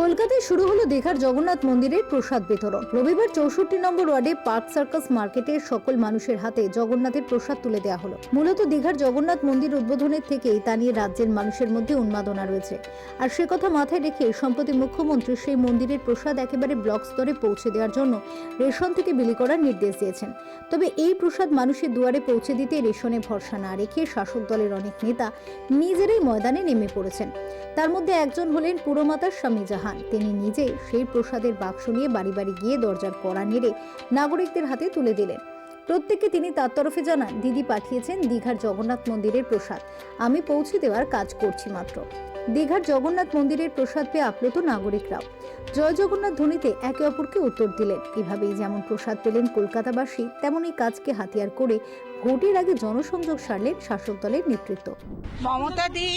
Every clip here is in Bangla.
কলকাতায় শুরু হলো দীঘার জগন্নাথ মন্দিরের প্রসাদ বিতরণ। রবিবার চৌষট্টি নম্বর ওয়ার্ডে পার্ক সার্কাস মার্কেটে সকল মানুষের হাতে জগন্নাথের প্রসাদ তুলে দেওয়া হলো। মূলত দীঘার জগন্নাথ মন্দির উদ্বোধনের থেকেই তা নিয়ে রাজ্যের মানুষের মধ্যে উন্মাদনা রয়েছে। আর সে কথা মাথায় রেখে সম্প্রতি মুখ্যমন্ত্রী সেই মন্দিরের প্রসাদ একেবারে ব্লক স্তরে পৌঁছে দেওয়ার জন্য রেশন থেকে বিলি করার নির্দেশ দিয়েছেন। তবে এই প্রসাদ মানুষের দুয়ারে পৌঁছে দিতে রেশনে ভরসা না রেখে শাসক দলের অনেক নেতা নিজেরাই ময়দানে নেমে পড়েছেন। তার মধ্যে একজন হলেন পুরমাতার স্বামী জাহান। তিনি নিজে সেই প্রসাদের বাক্স নিয়ে বাড়ি বাড়ি গিয়ে দরজার কড়া নেড়ে নাগরিকদের হাতে তুলে দিলেন। প্রত্যেককে তিনি তার তরফে জানান, দিদি পাঠিয়েছেন দীঘার জগন্নাথ মন্দিরের প্রসাদ। আমি পৌঁছে দেওয়ার কাজ করছি মাত্র। দীঘার জগন্নাথ মন্দিরের প্রসাদ পেয়ে আপ্লুত নাগরিকরাও। জয় জগন্নাথ ধ্বনিতে একে অপরকে উত্তর দিলেন। এভাবেই যেমন প্রসাদ পেলেন কলকাতাবাসী তেমনই কাজকে হাতিয়ার করে ভোটের আগে জনসংযোগ সারলেন শাসক দলের নেতৃত্ব। মমতা দি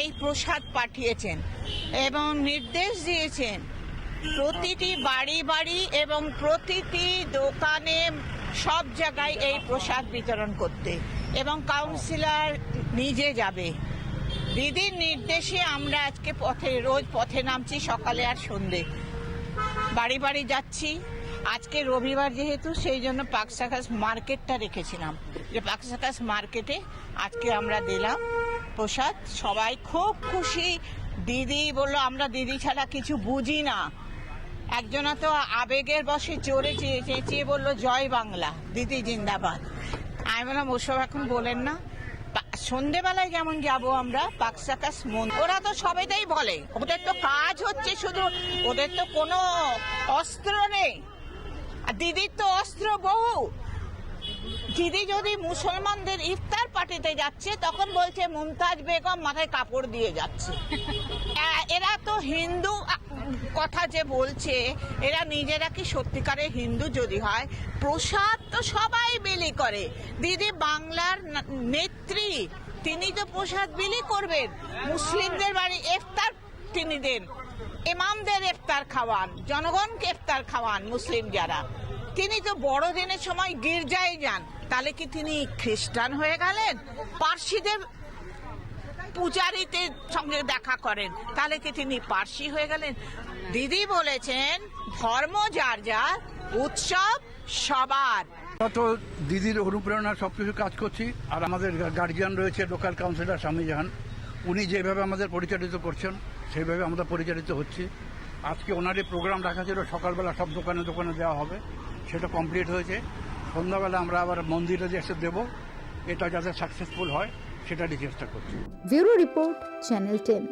এই প্রসাদ পাঠিয়েছেন এবং নির্দেশ দিয়েছেন প্রতিটি বাড়ি বাড়ি এবং প্রতিটি দোকানে সব জায়গায় এই প্রসাদ বিতরণ করতে এবং কাউন্সিলর নিজে যাবে। দিদির নির্দেশে আমরা আজকে পথে, রোজ পথে নামছি, সকালে আর সন্ধে। বাড়ি বাড়ি যাচ্ছি। আজকে রবিবার যেহেতু, সেই জন্য পাকসাকাস মার্কেটটা রেখেছিলাম। যে পাকসাকাস মার্কেটে আজকে আমরা দিলাম প্রসাদ। সবাই খুব খুশি। দিদি বলল, আমরা দিদি ছাড়া কিছু বুঝি না। একজনা তো আবেগের বসে চড়ে চেয়ে চেঁচিয়ে বলল, জয় বাংলা, দিদি জিন্দাবাদ। আমি বললাম, ওসব এখন বলেন না। সন্ধেবেলায় যেমন যাব আমরা? পাকসাকাস মন। ওরা তো সবেতেই বলে, ওদের তো কাজ হচ্ছে শুধু, ওদের তো কোনো অস্ত্র নেই। আর দিদির তো অস্ত্র বহু। দিদি যদি মুসলমানদের ইফতার পার্টিতে যাচ্ছে, তখন বলছে, মুমতাজ বেগম মাথায় কাপড় দিয়ে যাচ্ছে। এরা তো হিন্দু কথা যে বলছে, এরা নিজেরা কি সত্যিকারে হিন্দু যদি হয়? প্রসাদ তো সবাই বিলি করে। দিদি বাংলার নেত্রী, তিনি তো প্রসাদ বিলি করবেন। মুসলিমদের বাড়ি ইফতার তিনি দেন। ইমামদের ইফতার খাওয়ান, জনগণকে ইফতার খাওয়ান মুসলিম যারা। তিনি তো বড়দিনের সময় গির্জায় যান। তাহলে কি তিনি খ্রিস্টান হয়ে গেলেন? পার্সিদের পূজারীদের সঙ্গে দেখা করেন। তাহলে কি তিনি পার্সি হয়ে গেলেন? দিদি বলেছেন, ধর্ম যার যার, উৎসব সবার। তো দিদির অনুপ্রেরণা সব কিছু কাজ করছি। আর আমাদের গার্জিয়ান রয়েছে লোকাল কাউন্সিলর স্বামী জাহান। উনি যেভাবে আমাদের পরিচালিত করছেন সেইভাবে আমরা পরিচালিত হচ্ছি। আজকে ওনারই প্রোগ্রাম রাখা ছিল, সকালবেলা সব দোকানে দোকানে দেওয়া হবে। সেটা কমপ্লিট হয়েছে। সন্ধ্যাবেলা আমরা আবার মন্দিরে যে এসে দেবো, এটা যাতে সাকসেসফুল হয়। সেটারই চেষ্টা করছি। Bureau report channel ten.